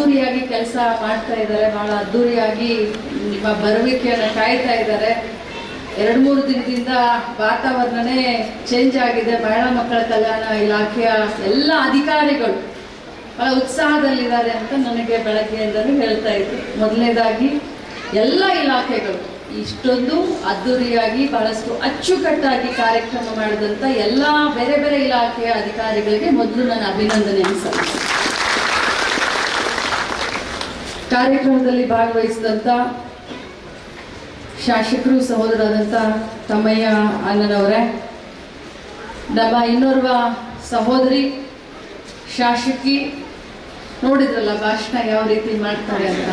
ಅದ್ದೂರಿಯಾಗಿ ಕೆಲಸ ಮಾಡ್ತಾ ಇದ್ದಾರೆ, ಬಹಳ ಅದ್ದೂರಿಯಾಗಿ ನಿಮ್ಮ ಬರುವಿಕೆಯನ್ನು ಕಾಯ್ತಾ ಇದ್ದಾರೆ. ಎರಡು ಮೂರು ದಿನದಿಂದ ವಾತಾವರಣನೇ ಚೇಂಜ್ ಆಗಿದೆ. ಮಹಿಳಾ ಮಕ್ಕಳ ಕಲ್ಯಾಣ ಇಲಾಖೆಯ ಎಲ್ಲ ಅಧಿಕಾರಿಗಳು ಬಹಳ ಉತ್ಸಾಹದಲ್ಲಿದ್ದಾರೆ ಅಂತ ನನಗೆ ಬೆಳಗ್ಗೆಯಿಂದಲೂ ಹೇಳ್ತಾ ಇದ್ರು. ಮೊದಲನೇದಾಗಿ, ಎಲ್ಲ ಇಲಾಖೆಗಳು ಇಷ್ಟೊಂದು ಅದ್ದೂರಿಯಾಗಿ ಬಹಳಷ್ಟು ಅಚ್ಚುಕಟ್ಟಾಗಿ ಕಾರ್ಯಕ್ರಮ ಮಾಡಿದಂಥ ಎಲ್ಲ ಬೇರೆ ಬೇರೆ ಇಲಾಖೆಯ ಅಧಿಕಾರಿಗಳಿಗೆ ಮೊದಲು ನಾನು ಅಭಿನಂದನೆಯನ್ನು ಸಲ್ಲಿಸ್ತೇನೆ. ಕಾರ್ಯಕ್ರಮದಲ್ಲಿ ಭಾಗವಹಿಸಿದಂಥ ಶಾಸಕರು ಸಹೋದರಾದಂಥ ತಮ್ಮಯ್ಯ ಅಣ್ಣನವರೇ, ನಮ್ಮ ಇನ್ನೋರ್ವ ಸಹೋದರಿ ಶಾಸಕಿ ನೋಡಿದ್ರಲ್ಲ, ಭಾಷಣ ಯಾವ ರೀತಿ ಮಾಡ್ತಾರೆ ಅಂತ.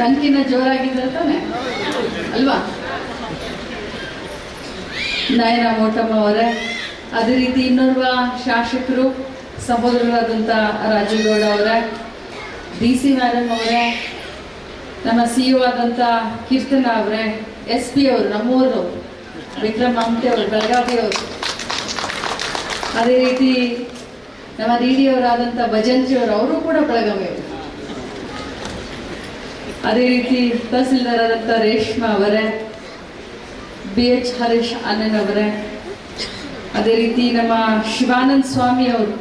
ನನ್ಕಿನ್ನ ಜೋರಾಗಿದ್ರೆ ತಾನೆ ಅಲ್ವಾ? ನಯನ ಮೋಟಮ್ಮ ಅವರೇ, ಅದೇ ರೀತಿ ಇನ್ನೋರ್ವ ಶಾಸಕರು ಸಹೋದರರಾದಂಥ ರಾಜೇಗೌಡ ಅವರೇ ಡಿ ಸಿ ಮ್ಯಾಡಮ್ ಅವರೇ, ನಮ್ಮ ಸಿ ಯು ಆದಂಥ ಕೀರ್ತನ ಅವರೇ, ಎಸ್ ಪಿ ಅವರು ನಮ್ಮೂರು ವಿಕ್ರಮ್ ಮಮತೆ ಅವರು, ಬೆಳಗಾವಿ ಅವರು. ಅದೇ ರೀತಿ ನಮ್ಮ ಡಿ ಡಿ ಅವರಾದಂಥ ಭಜಂತಿ ಅವರು ಅವರು ಕೂಡ ಬೆಳಗಾವಿ ಅವರು. ಅದೇ ರೀತಿ ತಹಸೀಲ್ದಾರ್ ಆದಂಥ ರೇಷ್ಮಾ ಅವರೇ, ಬಿ ಎಚ್ ಹರೀಶ್ ಅಣ್ಣನವರೇ, ಅದೇ ರೀತಿ ನಮ್ಮ ಶಿವಾನಂದ ಸ್ವಾಮಿ ಅವರು.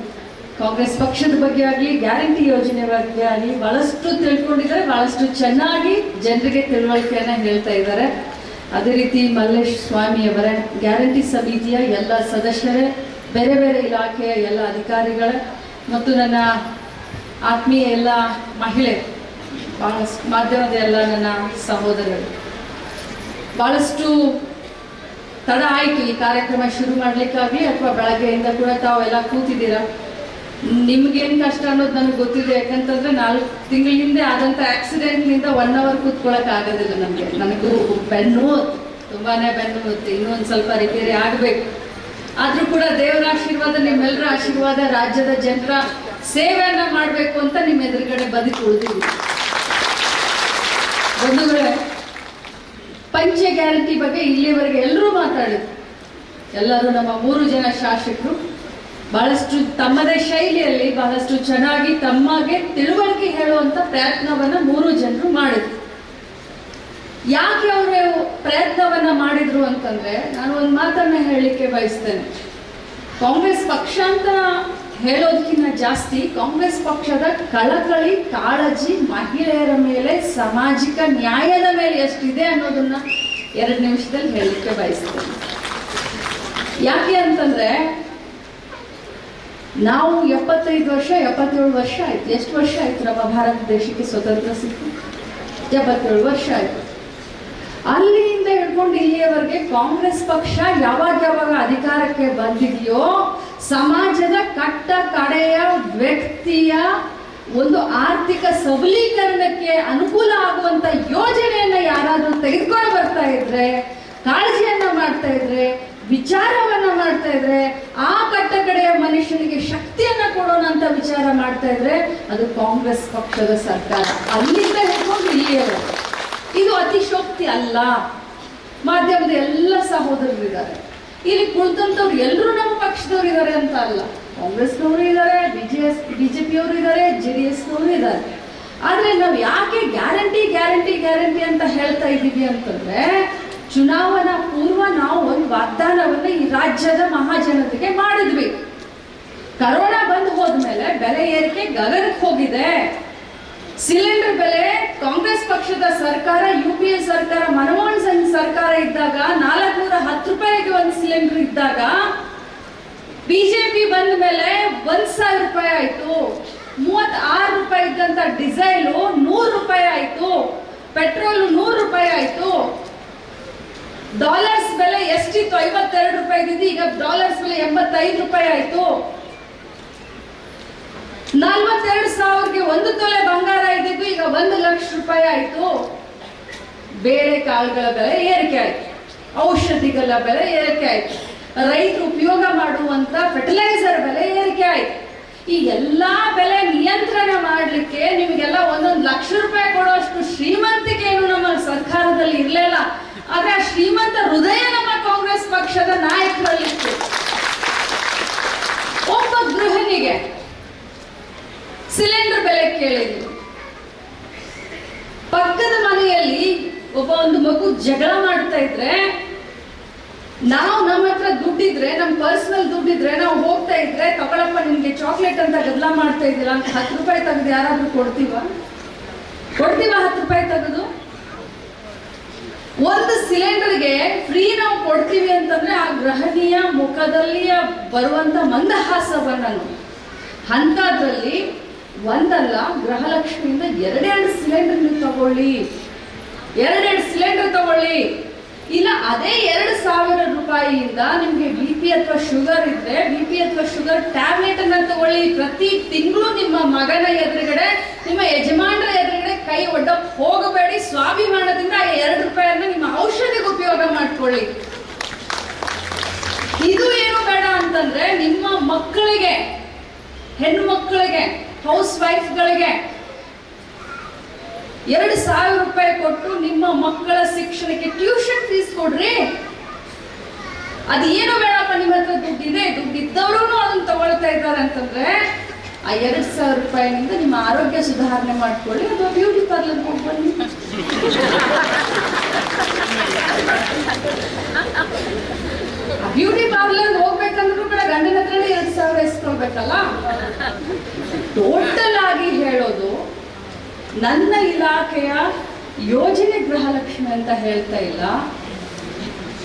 ಕಾಂಗ್ರೆಸ್ ಪಕ್ಷದ ಬಗ್ಗೆ ಆಗಲಿ, ಗ್ಯಾರಂಟಿ ಯೋಜನೆ ಬಗ್ಗೆ ಆಗಲಿ, ಬಹಳಷ್ಟು ತಿಳ್ಕೊಂಡಿದ್ದಾರೆ, ಬಹಳಷ್ಟು ಚೆನ್ನಾಗಿ ಜನರಿಗೆ ತಿಳುವಳಿಕೆಯನ್ನ ಹೇಳ್ತಾ ಇದ್ದಾರೆ. ಅದೇ ರೀತಿ ಮಲ್ಲೇಶ್ ಸ್ವಾಮಿ ಅವರೇ, ಗ್ಯಾರಂಟಿ ಸಮಿತಿಯ ಎಲ್ಲ ಸದಸ್ಯರೇ, ಬೇರೆ ಬೇರೆ ಇಲಾಖೆಯ ಎಲ್ಲ ಅಧಿಕಾರಿಗಳ, ಮತ್ತು ನನ್ನ ಆತ್ಮೀಯ ಎಲ್ಲ ಮಹಿಳೆ, ಬಹಳಷ್ಟು ಮಾಧ್ಯಮದ ಎಲ್ಲ ನನ್ನ ಸಹೋದರರು. ಬಹಳಷ್ಟು ತಡ ಆಯಿತು ಈ ಕಾರ್ಯಕ್ರಮ ಶುರು ಮಾಡಲಿಕ್ಕಾಗಲಿ, ಅಥವಾ ಬೆಳಗ್ಗೆಯಿಂದ ಕೂಡ ತಾವೆಲ್ಲ ಕೂತಿದ್ದೀರಾ? ನಿಮ್ಗೇನು ಕಷ್ಟ ಅನ್ನೋದು ನನಗೆ ಗೊತ್ತಿದೆ. ಯಾಕಂತಂದ್ರೆ ನಾಲ್ಕು ತಿಂಗಳ ಹಿಂದೆ ಆದಂಥ ಆಕ್ಸಿಡೆಂಟ್ನಿಂದ ಒನ್ ಅವರ್ ಕೂತ್ಕೊಳ್ಳೋಕೆ ಆಗೋದಿಲ್ಲ ನಮಗೆ. ನನಗೂ ಬೆನ್ನು, ತುಂಬಾನೇ ಬೆನ್ನು ಹೊತ್ತು ಇನ್ನೂ ಒಂದು ಸ್ವಲ್ಪ ರಿಪೇರಿ ಆಗಬೇಕು. ಆದರೂ ಕೂಡ ದೇವರ ಆಶೀರ್ವಾದ ನಿಮ್ಮೆಲ್ಲರ ಆಶೀರ್ವಾದ, ರಾಜ್ಯದ ಜನರ ಸೇವೆಯನ್ನ ಮಾಡಬೇಕು ಅಂತ ನಿಮ್ಮ ಎದುರುಗಡೆ ಬದುಕು ಉಳಿದಿದ್ದೀವಿ ಬಂಧುಗಳೇ, ಪಂಚ ಗ್ಯಾರಂಟಿ ಬಗ್ಗೆ ಇಲ್ಲಿವರೆಗೆ ಎಲ್ಲರೂ ಮಾತಾಡಿದ್ರು. ಎಲ್ಲರೂ ನಮ್ಮ ಮೂರು ಜನ ಶಾಸಕರು. ಬಹಳಷ್ಟು ತಮ್ಮದೇ ಶೈಲಿಯಲ್ಲಿ, ಬಹಳಷ್ಟು ಚೆನ್ನಾಗಿ ತಮಗೆ ತಿಳುವಳಿಕೆ ಹೇಳುವಂತ ಪ್ರಯತ್ನವನ್ನ ಮೂರು ಜನರು ಮಾಡಿದ್ರು. ಯಾಕೆ ಅವರು ಪ್ರಯತ್ನವನ್ನ ಮಾಡಿದ್ರು ಅಂತಂದ್ರೆ, ನಾನು ಒಂದು ಮಾತನ್ನ ಹೇಳಲಿಕ್ಕೆ ಬಯಸ್ತೇನೆ. ಕಾಂಗ್ರೆಸ್ ಪಕ್ಷ ಅಂತ ಹೇಳೋದಕ್ಕಿಂತ ಜಾಸ್ತಿ, ಕಾಂಗ್ರೆಸ್ ಪಕ್ಷದ ಕಳಕಳಿ, ಕಾಳಜಿ ಮಹಿಳೆಯರ ಮೇಲೆ, ಸಾಮಾಜಿಕ ನ್ಯಾಯದ ಮೇಲೆ ಎಷ್ಟಿದೆ ಅನ್ನೋದನ್ನ ಎರಡು ನಿಮಿಷದಲ್ಲಿ ಹೇಳಲಿಕ್ಕೆ ಬಯಸ್ತೇನೆ. ಯಾಕೆ ಅಂತಂದ್ರೆ ನಾವು ಎಪ್ಪತ್ತೈದು ವರ್ಷ, ಎಪ್ಪತ್ತೇಳು ವರ್ಷ ಆಯ್ತು. ಎಷ್ಟು ವರ್ಷ ಆಯ್ತು ನಮ್ಮ ಭಾರತ ದೇಶಕ್ಕೆ ಸ್ವತಂತ್ರ ಸಿಕ್ಕು? ಎಪ್ಪತ್ತೇಳು ವರ್ಷ ಆಯ್ತು. ಅಲ್ಲಿಂದ ಹಿಡ್ಕೊಂಡು ಇಲ್ಲಿಯವರೆಗೆ ಕಾಂಗ್ರೆಸ್ ಪಕ್ಷ ಯಾವಾಗ ಯಾವಾಗ ಅಧಿಕಾರಕ್ಕೆ ಬಂದಿದೆಯೋ, ಸಮಾಜದ ಕಟ್ಟ ಕಡೆಯ ವ್ಯಕ್ತಿಯ ಒಂದು ಆರ್ಥಿಕ ಸಬಲೀಕರಣಕ್ಕೆ ಅನುಕೂಲ ಆಗುವಂತ ಯೋಜನೆಯನ್ನ ಯಾರಾದರೂ ತೆಗೆದುಕೊಂಡು ಬರ್ತಾ ಇದ್ರೆ, ಕಾಳಜಿಯನ್ನ ಮಾಡ್ತಾ ಇದ್ರೆ, ವಿಚಾರವನ್ನ ಮಾಡ್ತಾ ಇದ್ರೆ, ಆ ಮನುಷ್ಯನಿಗೆ ಶಕ್ತಿಯನ್ನ ಕೊಡೋಣ ಅಂತ ವಿಚಾರ ಮಾಡ್ತಾ ಇದ್ರೆ ಅದು ಕಾಂಗ್ರೆಸ್ ಪಕ್ಷದ ಸರ್ಕಾರ. ಅಲ್ಲಿಂದ ಹಿಡ್ಕೊಂಡು ಇಲ್ಲಿಯವರು ಇದು ಅತಿಶೋಕ್ತಿ ಅಲ್ಲ. ಮಾಧ್ಯಮದ ಎಲ್ಲ ಸಹೋದರರು ಇದ್ದಾರೆ. ಇಲ್ಲಿ ಕುಳಿತಂತವ್ರು ಎಲ್ಲರೂ ನಮ್ಮ ಪಕ್ಷದವ್ರು ಇದ್ದಾರೆ ಅಂತ ಅಲ್ಲ. ಕಾಂಗ್ರೆಸ್ನವರು ಇದ್ದಾರೆ, ಬಿಜೆಎಸ್, ಬಿಜೆಪಿಯವರು ಇದ್ದಾರೆ, ಜೆ ಡಿ ಎಸ್ನವರು ಇದ್ದಾರೆ. ಆದರೆ ನಾವು ಯಾಕೆ ಗ್ಯಾರಂಟಿ ಗ್ಯಾರಂಟಿ ಗ್ಯಾರಂಟಿ ಅಂತ ಹೇಳ್ತಾ ಇದ್ದೀವಿ ಅಂತಂದ್ರೆ, ಚುನಾವಣಾ ಪೂರ್ವ ನಾವು ಒಂದು ವಾಗ್ದಾನವನ್ನು ಈ ರಾಜ್ಯದ ಮಹಾಜನತೆಗೆ ಮಾಡಿದ್ವಿ. ಕರೋನಾ ಬಂದು ಹೋದ್ಮೇಲೆ ಬೆಲೆ ಏರಿಕೆ ಗಗನಕ್ಕೆ ಹೋಗಿದೆ. ಸಿಲಿಂಡರ್ ಬೆಲೆ ಕಾಂಗ್ರೆಸ್ ಪಕ್ಷದ ಸರ್ಕಾರ, ಯು ಪಿ ಎ ಸರ್ಕಾರ, ಮನಮೋಹನ್ ಸಿಂಗ್ ಸರ್ಕಾರ ಇದ್ದಾಗ ನಾಲ್ಕುನೂರ ಹತ್ತು ರೂಪಾಯಿಗೆ ಒಂದು ಸಿಲಿಂಡರ್ ಇದ್ದಾಗ ಬಿಜೆಪಿ ಬಂದ ಮೇಲೆ ಒಂದ್ ಸಾವಿರ ರೂಪಾಯಿ ಆಯ್ತು. ಮೂವತ್ ಆರು ರೂಪಾಯಿ ಇದ್ದಂತ ಡಿಸೈಲು ನೂರು ರೂಪಾಯಿ ಆಯ್ತು. ಪೆಟ್ರೋಲ್ ನೂರು ರೂಪಾಯಿ ಆಯ್ತು. ಡಾಲರ್ಸ್ ಬೆಲೆ ಎಷ್ಟಿತ್ತು ಐವತ್ತೆರಡು ರೂಪಾಯಿ ಇದ್ದಿದ್ದು ಈಗ ಡಾಲರ್ಸ್ ಬೆಲೆ ಎಂಬತ್ತೈದು ರೂಪಾಯಿ ಆಯ್ತು. ನಲ್ವತ್ತೆರಡು ಸಾವಿರಕ್ಕೆ ಒಂದು ತೊಲೆ ಬಂಗಾರ ಇದ್ದಿದ್ದು ಈಗ ಒಂದು ಲಕ್ಷ ರೂಪಾಯಿ ಆಯ್ತು. ಬೇರೆ ಕಾಳುಗಳ ಬೆಲೆ ಏರಿಕೆ ಆಯ್ತು. ಔಷಧಿಗಳ ಬೆಲೆ ಏರಿಕೆ ಆಯ್ತು. ರೈತರು ಉಪಯೋಗ ಮಾಡುವಂತ ಫರ್ಟಿಲೈಸರ್ ಬೆಲೆ ಏರಿಕೆ ಆಯ್ತು. ಈ ಎಲ್ಲಾ ಬೆಲೆ ನಿಯಂತ್ರಣ ಮಾಡಲಿಕ್ಕೆ ನಿಮಗೆಲ್ಲ ಒಂದೊಂದು ಲಕ್ಷ ರೂಪಾಯಿ ಕೊಡುವಷ್ಟು ಶ್ರೀಮಂತಿಕೆ ಏನು ನಮ್ಮ ಸರ್ಕಾರದಲ್ಲಿ ಇರಲಿಲ್ಲ. ಆದ್ರೆ ಶ್ರೀಮಂತ ಹೃದಯ ನಮ್ಮ ಕಾಂಗ್ರೆಸ್ ಪಕ್ಷದ ಮಗು ಜಗಳ ಮಾಡ್ತಾ ಇದ್ರೆ, ನಾವು ನಮ್ಮ ಹತ್ರ ದುಡ್ಡಿದ್ರೆ ನಮ್ಮ ಪರ್ಸನಲ್ ದುಡ್ಡಿದ್ರೆ, ನಾವು ಹೋಗ್ತಾ ಇದ್ರೆ, ತಗೊಳಪ್ಪ, ನಿಮ್ಗೆ ಚಾಕ್ಲೇಟ್ ಅಂತ ಗದ್ಲ ಮಾಡ್ತಾ ಇದ್ದೀರಾ? ಅಂತ ಹತ್ತು ರೂಪಾಯಿ ತೆಗೆದು ಯಾರಾದ್ರೂ ಕೊಡ್ತೀವ? ಕೊಡ್ತೀವ ಹತ್ತು ರೂಪಾಯಿ ತೆಗೆದು? ಒಂದು ಸಿಲಿಂಡರ್ಗೆ ಫ್ರೀ ನಾವು ಕೊಡ್ತೀವಿ ಅಂತಂದ್ರೆ ಆ ಗ್ರಹಣೀಯ ಮುಖದಲ್ಲಿ ಬರುವಂತ ಮಂದಹಾಸವನ್ನ ಅಂಥದ್ರಲ್ಲಿ ಒಂದಲ್ಲ, ಗೃಹಲಕ್ಷ್ಮಿಯಿಂದ ಎರಡೆರಡು ಸಿಲಿಂಡರ್ ನೀವು ತಗೊಳ್ಳಿ. ಎರಡೆರಡು ಸಿಲಿಂಡರ್ ತಗೊಳ್ಳಿ. ಇಲ್ಲ, ಅದೇ ಎರಡು ಸಾವಿರ ರೂಪಾಯಿಯಿಂದ ನಿಮಗೆ ಬಿ ಪಿ ಅಥವಾ ಶುಗರ್ ಇದ್ರೆ ಬಿ ಪಿ ಅಥವಾ ಶುಗರ್ ಟ್ಯಾಬ್ಲೆಟ್ ಅನ್ನ ತಗೊಳ್ಳಿ. ಪ್ರತಿ ತಿಂಗಳು ನಿಮ್ಮ ಮಗನ ಎದುರುಗಡೆ, ನಿಮ್ಮ ಯಜಮಾನರ ಎದುರುಗಡೆ ಕೈ ಒಡ್ಡ ಹೋಗಬೇಡಿ. ಸ್ವಾಭಿಮಾನದಿಂದ ಆ ಎರಡು ರೂಪಾಯಿಯನ್ನ ನಿಮ್ಮ ಔಷಧಿಗೆ ಉಪಯೋಗ ಮಾಡ್ಕೊಳ್ಳಿ. ಇದು ಏನು ಬೇಡ ಅಂತಂದ್ರೆ ನಿಮ್ಮ ಮಕ್ಕಳಿಗೆ, ಹೆಣ್ಣು ಮಕ್ಕಳಿಗೆ ಹೌಸ್ ವೈಫ್ಗಳಿಗೆ ಎರಡು ಸಾವಿರ ರೂಪಾಯಿ ಕೊಟ್ಟು ನಿಮ್ಮ ಮಕ್ಕಳ ಶಿಕ್ಷಣಕ್ಕೆ ಟ್ಯೂಷನ್ ಫೀಸ್ ಕೊಡ್ರಿ. ಅದು ಏನು ಬೇಡಪ್ಪ, ನಿಮ್ಮ ಹತ್ರ ದುಡ್ಡಿದೆ ದುಡ್ಡು ಇದ್ದವರು ಅದನ್ನ ತಗೊಳ್ತಾ ಇದ್ದಾರೆ ಅಂತಂದ್ರೆ, ಆ ಎರಡು ಸಾವಿರ ರೂಪಾಯಿನಿಂದ ನಿಮ್ಮ ಆರೋಗ್ಯ ಸುಧಾರಣೆ ಮಾಡ್ಕೊಳ್ಳಿ, ಅಥವಾ ಬ್ಯೂಟಿ ಪಾರ್ಲರ್ ಹೋಗಿ ಬನ್ನಿ ಬ್ಯೂಟಿ ಪಾರ್ಲರ್ ಹೋಗ್ಬೇಕಂದ್ರೂ ಕೂಡ ಗಂಡನ ಹತ್ರನೇ ಎರಡು ಸಾವಿರ ಆಗಿ ಹೇಳೋದು ನನ್ನ ಇಲಾಖೆಯ ಯೋಜನೆ ಗೃಹಲಕ್ಷ್ಮಿ ಅಂತ ಹೇಳ್ತಾ ಇಲ್ಲ.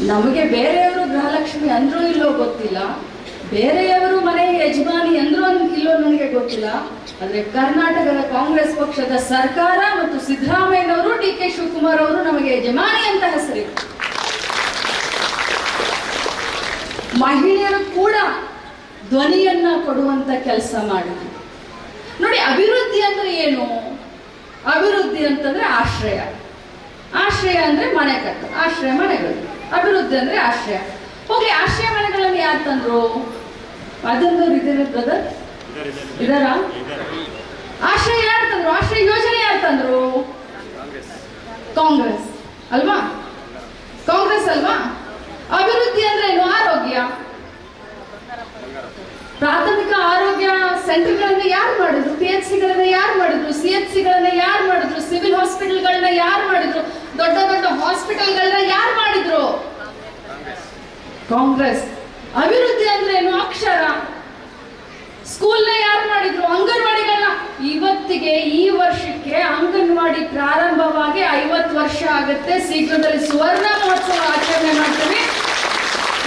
ನಮಗೆ ಬೇರೆಯವರು ಗೃಹಲಕ್ಷ್ಮಿ ಅಂದ್ರೂ ಇಲ್ಲೋ ಗೊತ್ತಿಲ್ಲ. ಬೇರೆಯವರು ಮನೆಯ ಯಜಮಾನಿ ಅಂದ್ರೂ ಇಲ್ಲೋ ನನಗೆ ಗೊತ್ತಿಲ್ಲ. ಆದ್ರೆ ಕರ್ನಾಟಕದ ಕಾಂಗ್ರೆಸ್ ಪಕ್ಷದ ಸರ್ಕಾರ ಮತ್ತು ಸಿದ್ದರಾಮಯ್ಯನವರು ಡಿ ಕೆ ಶಿವಕುಮಾರ್ ಅವರು ನಮಗೆ ಯಜಮಾನಿ ಅಂತ ಹೆಸರಿತ್ತು ಮಹಿಳೆಯರು ಕೂಡ ಧ್ವನಿಯನ್ನ ಕೊಡುವಂತ ಕೆಲಸ ಮಾಡಿದ್ರು. ನೋಡಿ, ಅಭಿವೃದ್ಧಿ ಅಂದ್ರೆ ಏನು? ಅಭಿವೃದ್ಧಿ ಅಂತಂದ್ರೆ ಆಶ್ರಯ. ಆಶ್ರಯ ಅಂದ್ರೆ ಮನೆ ಕಟ್ಟು ಆಶ್ರಯ ಮನೆಗಳು. ಅಭಿವೃದ್ಧಿ ಅಂದ್ರೆ ಆಶ್ರಯ. ಹೋಗ್ಲಿ, ಆಶ್ರಯ ಮನೆಗಳನ್ನು ಯಾರು ತಂದ್ರು? ಅದೊಂದು ಇದ್ದಾರೆ ಬ್ರದರ್ ಇದಾರ ಆಶ್ರಯ ಯಾರು ತಂದ್ರು? ಆಶ್ರಯ ಯೋಜನೆ ಯಾರು ತಂದ್ರು? ಕಾಂಗ್ರೆಸ್. ಅಲ್ವಾ? ಕಾಂಗ್ರೆಸ್ ಅಲ್ವಾ? ಅಭಿವೃದ್ಧಿ ಅಂದ್ರೆ ಏನು? ಆರೋಗ್ಯ. ಪ್ರಾಥಮಿಕ ಸೆಂಟರ್ಗಳನ್ನ ಯಾರು ಮಾಡಿದ್ರು? ಪಿ ಎಚ್ ಸಿಗಳನ್ನ ಯಾರು ಮಾಡಿದ್ರು? ಸಿ ಎಚ್ ಸಿಗಳನ್ನ ಯಾರು ಮಾಡಿದ್ರು? ಸಿವಿಲ್ ಹಾಸ್ಪಿಟಲ್ಗಳನ್ನ ಯಾರು ಮಾಡಿದ್ರು? ದೊಡ್ಡ ದೊಡ್ಡ ಹಾಸ್ಪಿಟಲ್ಗಳನ್ನ ಯಾರು ಮಾಡಿದ್ರು? ಕಾಂಗ್ರೆಸ್. ಅಭಿವೃದ್ಧಿ ಅಂದ್ರೆ ಏನು? ಅಕ್ಷರ. ಸ್ಕೂಲ್ನ ಯಾರು ಮಾಡಿದ್ರು? ಅಂಗನವಾಡಿಗಳನ್ನ. ಇವತ್ತಿಗೆ ಈ ವರ್ಷಕ್ಕೆ ಅಂಗನವಾಡಿ ಪ್ರಾರಂಭವಾಗಿ ಐವತ್ತು ವರ್ಷ ಆಗುತ್ತೆ. ಶೀಘ್ರದಲ್ಲಿ ಸುವರ್ಣ ಮಹೋತ್ಸವ ಆಚರಣೆ ಮಾಡ್ತೀವಿ.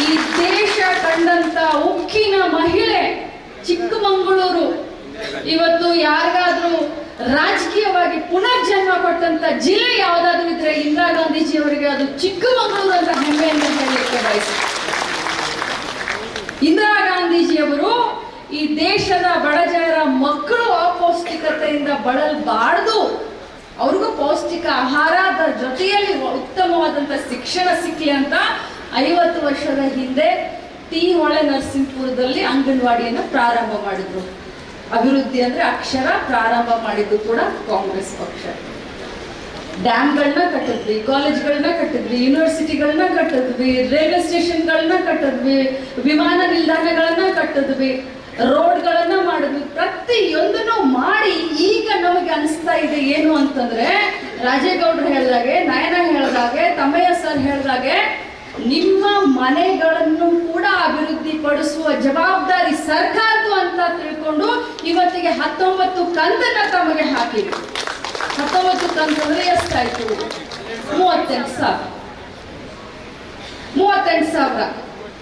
ಈ ದೇಶ ಕಂಡಂತ ಉಕ್ಕಿನ ಮಹಿಳೆ ಚಿಕ್ಕಮಂಗಳೂರು. ಇವತ್ತು ಯಾರಿಗಾದ್ರೂ ರಾಜಕೀಯವಾಗಿ ಪುನರ್ಜನ್ಮ ಕೊಟ್ಟಂತ ಜಿಲ್ಲೆ ಯಾವ್ದಾದ್ರು ಇದ್ರೆ ಇಂದಿರಾ ಗಾಂಧೀಜಿ ಅವರಿಗೆ ಅದು ಚಿಕ್ಕಮಗಳೂರು ಅಂತ ಹೆಮ್ಮೆಯನ್ನು ಹೇಳಲಿಕ್ಕೆ ಬಯಸಿ. ಇಂದಿರಾ ಗಾಂಧೀಜಿಯವರು ಈ ದೇಶದ ಬಡಜನರ ಮಕ್ಕಳು ಅಪೌಷ್ಟಿಕತೆಯಿಂದ ಬಳಲ್ಬಾರ್ದು. ಅವ್ರಿಗೂ ಪೌಷ್ಟಿಕ ಆಹಾರದ ಜೊತೆಯಲ್ಲಿ ಉತ್ತಮವಾದಂತ ಶಿಕ್ಷಣ ಸಿಕ್ಕಲಿ ಅಂತ ಐವತ್ತು ವರ್ಷದ ಹಿಂದೆ ಟಿ ಹೊಳೆ ನರಸಿಂಹಪುರದಲ್ಲಿ ಅಂಗನವಾಡಿಯನ್ನು ಪ್ರಾರಂಭ ಮಾಡಿದ್ರು. ಅಭಿವೃದ್ಧಿ ಅಂದ್ರೆ ಅಕ್ಷರ ಪ್ರಾರಂಭ ಮಾಡಿದ್ದು ಕೂಡ ಕಾಂಗ್ರೆಸ್ ಪಕ್ಷ. ಡ್ಯಾಮ್ಗಳನ್ನ ಕಟ್ಟಿದ್ವಿ, ಕಾಲೇಜ್ಗಳನ್ನ ಕಟ್ಟಿದ್ವಿ, ಯೂನಿವರ್ಸಿಟಿಗಳನ್ನ ಕಟ್ಟಿದ್ವಿ, ರೈಲ್ವೆ ಸ್ಟೇಷನ್ಗಳನ್ನ ಕಟ್ಟಿದ್ವಿ, ವಿಮಾನ ನಿಲ್ದಾಣಗಳನ್ನ ಕಟ್ಟಿದ್ವಿ. ರೋಡ್ಗಳನ್ನ ಮಾಡಿದ್ವಿ. ಪ್ರತಿಯೊಂದನ್ನು ಮಾಡಿ ಈಗ ನಮಗೆ ಅನಿಸ್ತಾ ಇದೆ ಏನು ಅಂತಂದ್ರೆ, ರಾಜೇಗೌಡರು ಹೇಳ್ದಾಗೆ, ನಯನ ಹೇಳ್ದಾಗೆ, ತಮ್ಮಯ್ಯ ಸರ್ ಹೇಳ್ದಾಗೆ ನಿಮ್ಮ ಮನೆಗಳನ್ನು ಕೂಡ ಅಭಿವೃದ್ಧಿ ಪಡಿಸುವ ಜವಾಬ್ದಾರಿ ಸರ್ಕಾರದ್ದು ಅಂತ ತಿಳ್ಕೊಂಡು ಇವತ್ತಿಗೆ ಹತ್ತೊಂಬತ್ತು ಕಂತನ್ನ ತಮಗೆ ಹಾಕಿದ್ರು. ಹತ್ತೊಂಬತ್ತು ಕಂತಂದ್ರೆ ಎಷ್ಟಾಯ್ತು? ಮೂವತ್ತೆಂಟು ಸಾವಿರ. ಮೂವತ್ತೆಂಟು ಸಾವಿರ.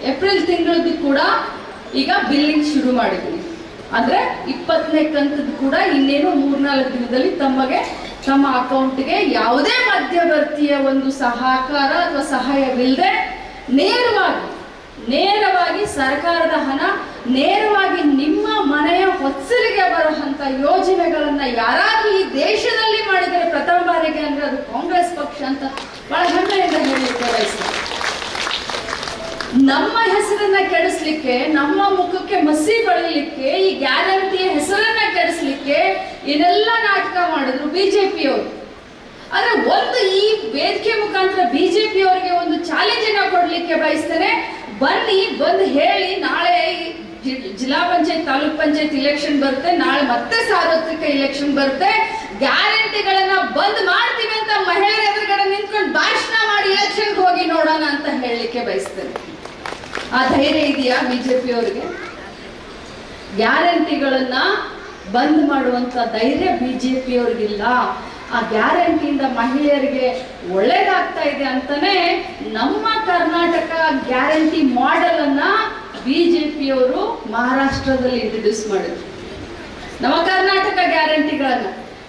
ಏಪ್ರಿಲ್ ತಿಂಗಳದ್ದು ಕೂಡ ಈಗ ಬಿಲ್ಲಿಂಗ್ ಶುರು ಮಾಡಿದ್ವಿ. ಅಂದ್ರೆ ಇಪ್ಪತ್ತನೇ ಕಂತದ್ದು ಕೂಡ ಇನ್ನೇನು ಮೂರ್ನಾಲ್ಕು ದಿನದಲ್ಲಿ ತಮಗೆ ತಮ್ಮ ಅಕೌಂಟ್ಗೆ ಯಾವುದೇ ಮಧ್ಯವರ್ತಿಯ ಒಂದು ಸಹಕಾರ ಅಥವಾ ಸಹಾಯವಿಲ್ಲದೆ ನೇರವಾಗಿ ನೇರವಾಗಿ ಸರ್ಕಾರದ ಹಣ, ನೇರವಾಗಿ ನಿಮ್ಮ ಮನೆಯ ಹೊತ್ತಲಿಗೆ ಬರುವಂತ ಯೋಜನೆಗಳನ್ನ ಯಾರಾದ್ರೂ ಈ ದೇಶದಲ್ಲಿ ಮಾಡಿದರೆ ಪ್ರಥಮ ಬಾರಿಗೆ ಅಂದ್ರೆ ಅದು ಕಾಂಗ್ರೆಸ್ ಪಕ್ಷ ಅಂತ ಬಹಳ ಹೆಮ್ಮೆಯಿಂದ ಬಯಸ್ತೀನಿ. ನಮ್ಮ ಹೆಸರನ್ನ ಕೆಡಿಸ್ಲಿಕ್ಕೆ, ನಮ್ಮ ಮುಖಕ್ಕೆ ಮಸಿ ಬಳಿಲಿಕ್ಕೆ, ಈ ಗ್ಯಾರಂಟಿಯ ಹೆಸರನ್ನ ಕೆಡಿಸ್ಲಿಕ್ಕೆ ಏನೆಲ್ಲ ನಾಟಕ ಮಾಡಿದ್ರು ಬಿಜೆಪಿಯವರು. ಆದ್ರೆ ಒಂದು ಈ ವೇದಿಕೆ ಮುಖಾಂತರ ಬಿಜೆಪಿ ಅವರಿಗೆ ಒಂದು ಚಾಲೆಂಜ್ ಅನ್ನ ಕೊಡ್ಲಿಕ್ಕೆ ಬಯಸ್ತೇನೆ. ಬನ್ನಿ, ಬಂದು ಹೇಳಿ, ನಾಳೆ ಜಿಲ್ಲಾ ಪಂಚಾಯತ್, ತಾಲೂಕ್ ಪಂಚಾಯತ್ ಇಲೆಕ್ಷನ್ ಬರುತ್ತೆ, ನಾಳೆ ಮತ್ತೆ ಸಾರ್ವತ್ರಿಕ ಇಲೆಕ್ಷನ್ ಬರುತ್ತೆ. ಗ್ಯಾರಂಟಿಗಳನ್ನ ಬಂದ್ ಮಾಡ್ತೀವಿ ಅಂತ ಮಹಿಳೆಯರ ಎದುರುಗಡೆ ನಿಂತ್ಕೊಂಡು ಭಾಷಣ ಮಾಡಿ ಇಲೆಕ್ಷನ್ ಹೋಗಿ ನೋಡೋಣ ಅಂತ ಹೇಳಲಿಕ್ಕೆ ಬಯಸ್ತೇನೆ. ಆ ಧೈರ್ಯ ಇದೆಯಾ ಬಿಜೆಪಿ ಅವರಿಗೆ? ಗ್ಯಾರಂಟಿಗಳನ್ನ ಬಂದ್ ಮಾಡುವಂತ ಧೈರ್ಯ ಬಿಜೆಪಿ ಅವ್ರಿಗಿಲ್ಲ. ಆ ಗ್ಯಾರಂಟಿಯಿಂದ ಮಹಿಳೆಯರಿಗೆ ಒಳ್ಳೇದಾಗ್ತಾ ಇದೆ ಅಂತಾನೆ ನಮ್ಮ ಕರ್ನಾಟಕ ಗ್ಯಾರಂಟಿ ಮಾಡೆಲ್ ಅನ್ನ ಬಿಜೆಪಿಯವರು ಮಹಾರಾಷ್ಟ್ರದಲ್ಲಿ ಇಂಟ್ರೊಡ್ಯೂಸ್ ಮಾಡಿದ್ರು. ನಮ್ಮ ಕರ್ನಾಟಕ ಗ್ಯಾರಂಟಿಗಳನ್ನ.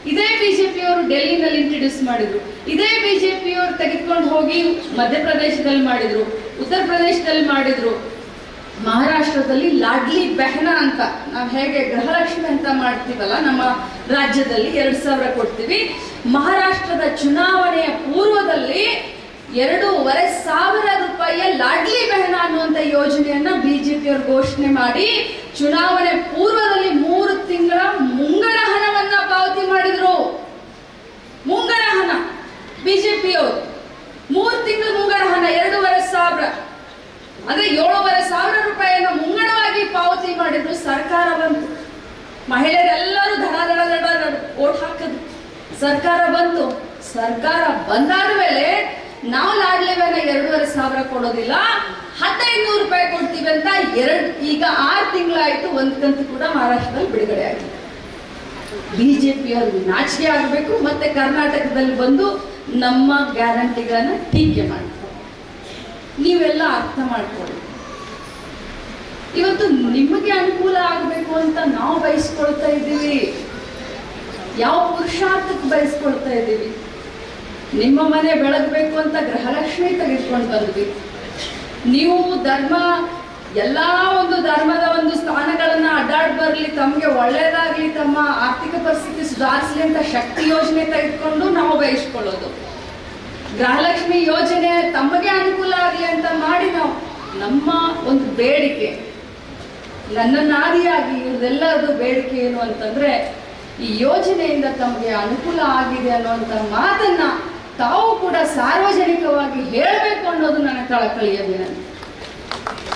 ಇದೇ ಬಿಜೆಪಿಯವರು ಡೆಲ್ಲಿನಲ್ಲಿ ಇಂಟ್ರೊಡ್ಯೂಸ್ ಮಾಡಿದ್ರು. ಇದೇ ಬಿಜೆಪಿಯವರು ತೆಗೆದುಕೊಂಡು ಹೋಗಿ ಮಧ್ಯಪ್ರದೇಶದಲ್ಲಿ ಮಾಡಿದ್ರು. ಉತ್ತರ ಪ್ರದೇಶದಲ್ಲಿ ಮಾಡಿದ್ರು. ಮಹಾರಾಷ್ಟ್ರದಲ್ಲಿ ಲಾಡ್ಲಿ ಬೆಹನ ಅಂತ. ನಾವು ಹೇಗೆ ಗೃಹಲಕ್ಷ್ಮಿ ಅಂತ ಮಾಡ್ತೀವಲ್ಲ, ನಮ್ಮ ರಾಜ್ಯದಲ್ಲಿ ಎರಡ್ ಸಾವಿರ ಕೊಡ್ತೀವಿ. ಮಹಾರಾಷ್ಟ್ರದ ಚುನಾವಣೆಯ ಪೂರ್ವದಲ್ಲಿ ಎರಡೂವರೆ ಸಾವಿರ ರೂಪಾಯಿಯ ಲಾಡ್ಲಿ ಬೆಹನ ಅನ್ನುವಂತ ಯೋಜನೆಯನ್ನ ಬಿಜೆಪಿ ಅವರು ಘೋಷಣೆ ಮಾಡಿ, ಚುನಾವಣೆ ಪೂರ್ವದಲ್ಲಿ ಮೂರು ತಿಂಗಳ ಮುಂಗಡ ಹಣವನ್ನ ಪಾವತಿ ಮಾಡಿದ್ರು. ಮುಂಗಡ ಹಣ. ಬಿಜೆಪಿಯವರು ಮೂರು ತಿಂಗಳ ಮುಂಗಡ ಹಣ, ಎರಡೂವರೆ ಸಾವಿರ. ಅಂದ್ರೆ ಏಳೂವರೆ ಸಾವಿರ ರೂಪಾಯಿಯನ್ನು ಮುಂಗಡವಾಗಿ ಪಾವತಿ ಮಾಡಿದ್ರು ಸರ್ಕಾರ ಬಂತು. ಮಹಿಳೆಯರೆಲ್ಲರೂ ದಡ ದಡ ದಡ ಓಟ್ ಹಾಕಿದ್ರು. ಸರ್ಕಾರ ಬಂತು. ಸರ್ಕಾರ ಬಂದಾದ ಮೇಲೆ ನಾವು ಲಾಡ್ಲೆವೆನ ಎರಡೂವರೆ ಸಾವಿರ ಕೊಡೋದಿಲ್ಲ. ಹದಿನೈದು ರೂಪಾಯಿ ಕೊಡ್ತೀವಿ ಅಂತ ಎರಡು, ಈಗ ಆರು ತಿಂಗಳಾಯ್ತು, ಒಂದ್ ಕಂತು ಕೂಡ ಮಹಾರಾಷ್ಟ್ರದಲ್ಲಿ ಬಿಡುಗಡೆ ಆಗಿದೆ. ಅವರು ನಾಚಿಕೆ ಆಗಬೇಕು, ಮತ್ತೆ ಕರ್ನಾಟಕದಲ್ಲಿ ಬಂದು ನಮ್ಮ ಗ್ಯಾರಂಟಿಗಳನ್ನ ಟೀಕೆ ಮಾಡ್ತಾರೆ ನೀವೆಲ್ಲ ಅರ್ಥ ಮಾಡ್ಕೊಳ್ಳಿ. ಇವತ್ತು ನಿಮಗೆ ಅನುಕೂಲ ಆಗಬೇಕು ಅಂತ ನಾವು ಬಯಸ್ಕೊಳ್ತಾ ಇದ್ದೀವಿ. ಯಾವ ಪುರುಷಾರ್ಥಕ್ಕೆ ಬಯಸ್ಕೊಳ್ತಾ ಇದ್ದೀವಿ? ನಿಮ್ಮ ಮನೆ ಬೆಳಗಬೇಕು ಅಂತ ಗೃಹಲಕ್ಷ್ಮಿ ತೆಗೆದುಕೊಂಡು ಬಂದ್ವಿ. ನೀವು ಧರ್ಮ, ಎಲ್ಲ ಒಂದು ಧರ್ಮದ ಒಂದು ಸ್ಥಾನಗಳನ್ನ ಅಡ್ಡಾಡ್ ಬರಲಿ, ತಮಗೆ ಒಳ್ಳೇದಾಗ್ಲಿ, ತಮ್ಮ ಆರ್ಥಿಕ ಪರಿಸ್ಥಿತಿ ಸುಧಾರಿಸಲಿ ಅಂತ ಶಕ್ತಿ ಯೋಜನೆ ತೆಗೆದುಕೊಂಡು ನಾವು ಬಯಸ್ಕೊಳ್ಳೋದು. ಗೃಹಲಕ್ಷ್ಮಿ ಯೋಜನೆ ತಮಗೆ ಅನುಕೂಲ ಆಗಲಿ ಅಂತ ಮಾಡಿ ನಾವು ನಮ್ಮ ಒಂದು ಬೇಡಿಕೆ. ನನ್ನನ್ನಾದಿಯಾಗಿ ಇವ್ರದೆಲ್ಲರದು ಬೇಡಿಕೆ ಏನು ಅಂತಂದ್ರೆ, ಈ ಯೋಜನೆಯಿಂದ ತಮಗೆ ಅನುಕೂಲ ಆಗಿದೆ ಅನ್ನುವಂಥ ಮಾತನ್ನ ತಾವು ಕೂಡ ಸಾರ್ವಜನಿಕವಾಗಿ ಹೇಳಬೇಕು ಅನ್ನೋದು ನನ್ನ ಕಳಕಳಿಯ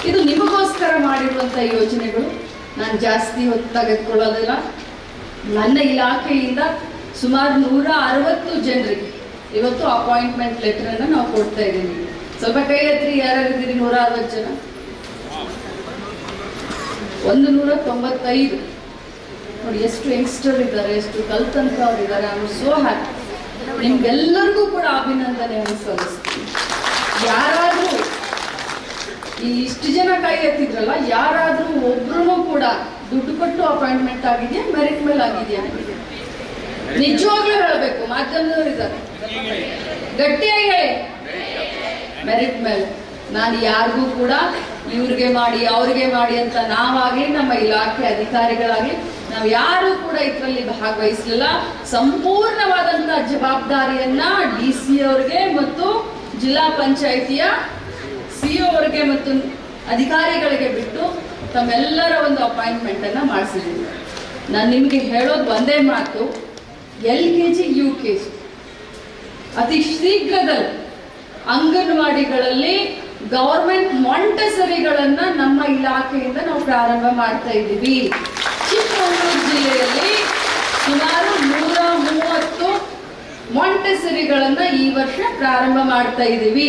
ಇದು ನಿಮಗೋಸ್ಕರ ಮಾಡಿರುವಂಥ ಯೋಜನೆಗಳು. ನಾನು ಜಾಸ್ತಿ ಹೊತ್ತು ತೆಗೆದುಕೊಳ್ಳೋದಿಲ್ಲ. ನನ್ನ ಇಲಾಖೆಯಿಂದ ಸುಮಾರು ನೂರ ಅರವತ್ತು ಜನರಿಗೆ ಇವತ್ತು ಅಪಾಯಿಂಟ್ಮೆಂಟ್ ಲೆಟರನ್ನು ನಾವು ಕೊಡ್ತಾ ಇದ್ದೀವಿ. ಸ್ವಲ್ಪ ಕೈ ಎತ್ತಿ ಯಾರ್ಯಾರಿದ್ದೀರಿ ನೂರ ಅರವತ್ತು ಜನ. ಒಂದು ನೂರ ತೊಂಬತ್ತೈದು. ನೋಡಿ, ಎಷ್ಟು ಯಂಗ್ಸ್ಟರ್ ಇದ್ದಾರೆ, ಎಷ್ಟು ಕಲ್ತಂತವ್ರು ಇದ್ದಾರೆ. ಐ ಸೋ ಹ್ಯಾಪಿ ನಿಮ್ಗೆಲ್ಲರಿಗೂ ಕೂಡ ಅಭಿನಂದನೆಯನ್ನು ಸಲ್ಲಿಸ್ತೀನಿ ಯಾರಾದರೂ ಈ ಇಷ್ಟು ಜನ ಕೈ ಎತ್ತಿದ್ರಲ್ಲ, ಯಾರಾದರೂ ಒಬ್ರು ಕೂಡ ದುಡ್ಡು ಕೊಟ್ಟು ಅಪಾಯಿಂಟ್ಮೆಂಟ್ ಆಗಿದೆಯಾ ಮೆರಿಟ್ ಮೇಲೆ ಆಗಿದೆಯಾ? ನಿಜವಾಗ್ಲೂ ಹೇಳಬೇಕು, ಮಾಧ್ಯಮದವರು ಇದ್ದಾರೆ. ಗಟ್ಟಿಯಾಗಿ ಹೇಳಿ. ಮೆರಿಟ್ ಮೇಲೆ. ನಾನು ಯಾರಿಗೂ ಕೂಡ ಇವ್ರಿಗೆ ಮಾಡಿ, ಅವ್ರಿಗೆ ಮಾಡಿ ಅಂತ ನಾವಾಗ್ಲಿ, ನಮ್ಮ ಇಲಾಖೆ ಅಧಿಕಾರಿಗಳಾಗ್ಲಿ, ನಾವು ಯಾರು ಕೂಡ ಇದರಲ್ಲಿ ಭಾಗವಹಿಸಲಿಲ್ಲ. ಸಂಪೂರ್ಣವಾದಂತಹ ಜವಾಬ್ದಾರಿಯನ್ನ ಡಿ ಸಿ ಅವ್ರಿಗೆ ಮತ್ತು ಜಿಲ್ಲಾ ಪಂಚಾಯಿತಿಯ ಸಿಇಒ ಅವರಿಗೆ ಮತ್ತು ಅಧಿಕಾರಿಗಳಿಗೆ ಬಿಟ್ಟು ತಮ್ಮೆಲ್ಲರ ಒಂದು ಅಪಾಯಿಂಟ್ಮೆಂಟ್ ಅನ್ನ ಮಾಡಿಸಿದ್ದೀನಿ ನಾನು ನಿಮಗೆ ಹೇಳೋದು ಒಂದೇ ಮಾತು. L K G U K G ಅತಿ ಶೀಘ್ರದಲ್ಲಿ ಅಂಗನವಾಡಿಗಳಲ್ಲಿ ಗೌರ್ಮೆಂಟ್ ಮೊಂಟಸರಿಗಳನ್ನ ನಮ್ಮ ಇಲಾಖೆಯಿಂದ ನಾವು ಪ್ರಾರಂಭ ಮಾಡ್ತಾ ಇದ್ದೀವಿ. ಚಿಕ್ಕಮಗಳೂರು ಜಿಲ್ಲೆಯಲ್ಲಿ ಸುಮಾರು ನೂರ ಮೂವತ್ತು ಮೊಂಟಸರಿಗಳನ್ನ ಈ ವರ್ಷ ಪ್ರಾರಂಭ ಮಾಡ್ತಾ ಇದ್ದೀವಿ.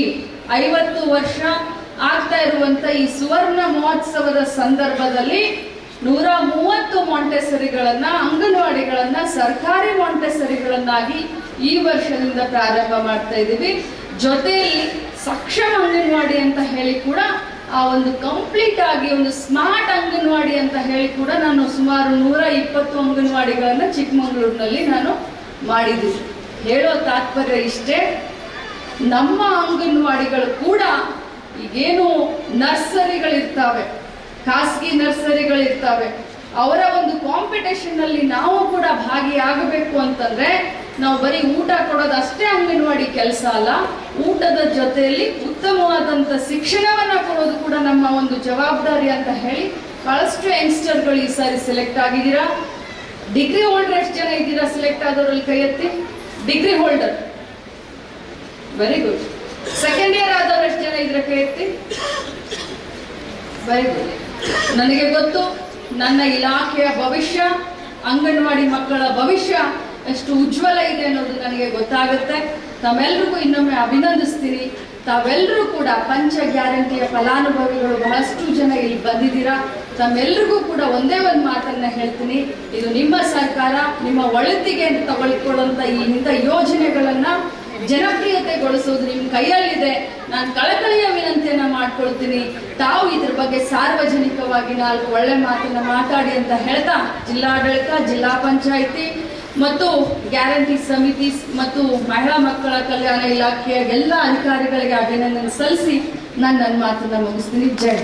ಐವತ್ತು ವರ್ಷ ಆಗ್ತಾ ಇರುವಂತ ಈ ಸುವರ್ಣ ಮಹೋತ್ಸವದ ಸಂದರ್ಭದಲ್ಲಿ ನೂರ ಮೂವತ್ತು ಮಾಂಟೆಸರಿಗಳನ್ನ ಅಂಗನವಾಡಿಗಳನ್ನ ಸರ್ಕಾರಿ ಮಾಂಟೆಸರಿಗಳನ್ನಾಗಿ ಈ ವರ್ಷದಿಂದ ಪ್ರಾರಂಭ ಮಾಡ್ತಾ ಇದ್ದೀವಿ. ಜೊತೆಯಲ್ಲಿ ಸಕ್ಷಮ ಅಂಗನವಾಡಿ ಅಂತ ಹೇಳಿ ಕೂಡ ಆ ಒಂದು ಕಂಪ್ಲೀಟ್ ಆಗಿ ಒಂದು ಸ್ಮಾರ್ಟ್ ಅಂಗನವಾಡಿ ಅಂತ ಹೇಳಿ ಕೂಡ ನಾನು ಸುಮಾರು ನೂರ ಇಪ್ಪತ್ತು ಅಂಗನವಾಡಿಗಳನ್ನ ಚಿಕ್ಕಮಗಳೂರಿನಲ್ಲಿ ನಾನು ಮಾಡಿದ್ದೀನಿ. ಹೇಳೋ ತಾತ್ಪರ್ಯ ಇಷ್ಟೇ, ನಮ್ಮ ಅಂಗನವಾಡಿಗಳು ಕೂಡ ಈಗೇನು ನರ್ಸರಿಗಳಿರ್ತಾವೆ, ಖಾಸಗಿ ನರ್ಸರಿಗಳಿರ್ತಾವೆ, ಅವರ ಒಂದು ಕಾಂಪಿಟೇಷನ್ ಅಲ್ಲಿ ನಾವು ಕೂಡ ಭಾಗಿಯಾಗಬೇಕು ಅಂತಂದ್ರೆ ನಾವು ಬರೀ ಊಟ ಕೊಡೋದು ಅಷ್ಟೇ ಅಂಗನವಾಡಿ ಕೆಲಸ ಅಲ್ಲ, ಊಟದ ಜೊತೆಯಲ್ಲಿ ಉತ್ತಮವಾದಂಥ ಶಿಕ್ಷಣವನ್ನು ಕೊಡೋದು ಕೂಡ ನಮ್ಮ ಒಂದು ಜವಾಬ್ದಾರಿ ಅಂತ ಹೇಳಿ ಬಹಳಷ್ಟು ಯಂಗ್ಸ್ಟರ್ಗಳು ಈ ಸಾರಿ ಸೆಲೆಕ್ಟ್ ಆಗಿದ್ದೀರಾ? ಡಿಗ್ರಿ ಹೋಲ್ಡರ್ ಎಷ್ಟು ಜನ ಇದ್ದೀರಾ ಸೆಲೆಕ್ಟ್ ಆದವರಲ್ಲಿ ಕೈ ಎತ್ತಿ? Degree holder. Very good second year ಆದವರು ಎಷ್ಟು ಜನ ಇದ್ರೆ ಕೈ ಎತ್ತಿ? ವೆರಿ ಗುಡ್ ನನಗೆ ಗೊತ್ತು, ನನ್ನ ಇಲಾಖೆಯ ಭವಿಷ್ಯ, ಅಂಗನವಾಡಿ ಮಕ್ಕಳ ಭವಿಷ್ಯ ಎಷ್ಟು ಉಜ್ವಲ ಇದೆ ಅನ್ನೋದು ನನಗೆ ಗೊತ್ತಾಗುತ್ತೆ. ತಾವೆಲ್ಲರಿಗೂ ಇನ್ನೊಮ್ಮೆ ಅಭಿನಂದಿಸ್ತೀರಿ ತಾವೆಲ್ಲರೂ ಕೂಡ ಪಂಚ ಗ್ಯಾರಂಟಿಯ ಫಲಾನುಭವಿಗಳು ಬಹಳಷ್ಟು ಜನ ಇಲ್ಲಿ ಬಂದಿದ್ದೀರಾ. ತಮ್ಮೆಲ್ರಿಗೂ ಕೂಡ ಒಂದೇ ಒಂದು ಮಾತನ್ನ ಹೇಳ್ತೀನಿ. ಇದು ನಿಮ್ಮ ಸರ್ಕಾರ, ನಿಮ್ಮ ಒಳಿತಿಗೆ ಅಂತ ತಗೊಳ್ಕೊಳ್ಳುವಂತ ಈ ಇಂಥ ಯೋಜನೆಗಳನ್ನ ಜನಪ್ರಿಯತೆಗೊಳಿಸೋದು ನಿಮ್ಮ ಕೈಯಲ್ಲಿದೆ. ನಾನು ಕಳಕಳಿಯ ವಿನಂತಿಯನ್ನ ಮಾಡ್ಕೊಳ್ತೀನಿ. ತಾವು ಇದ್ರ ಬಗ್ಗೆ ಸಾರ್ವಜನಿಕವಾಗಿ ನಾಲ್ಕು ಒಳ್ಳೆ ಮಾತನ್ನ ಮಾತಾಡಿ ಅಂತ ಹೇಳ್ತಾ, ಜಿಲ್ಲಾಡಳಿತ, ಜಿಲ್ಲಾ ಪಂಚಾಯಿತಿ ಮತ್ತು ಗ್ಯಾರಂಟಿ ಸಮಿತಿ ಮತ್ತು ಮಹಿಳಾ ಮಕ್ಕಳ ಕಲ್ಯಾಣ ಇಲಾಖೆಯ ಎಲ್ಲ ಅಧಿಕಾರಿಗಳಿಗೆ ಅಭಿನಂದನೆ ಸಲ್ಲಿಸಿ ನಾನು ನನ್ನ ಮಾತನ್ನು ಮುಗಿಸ್ತೀನಿ ಜೈ.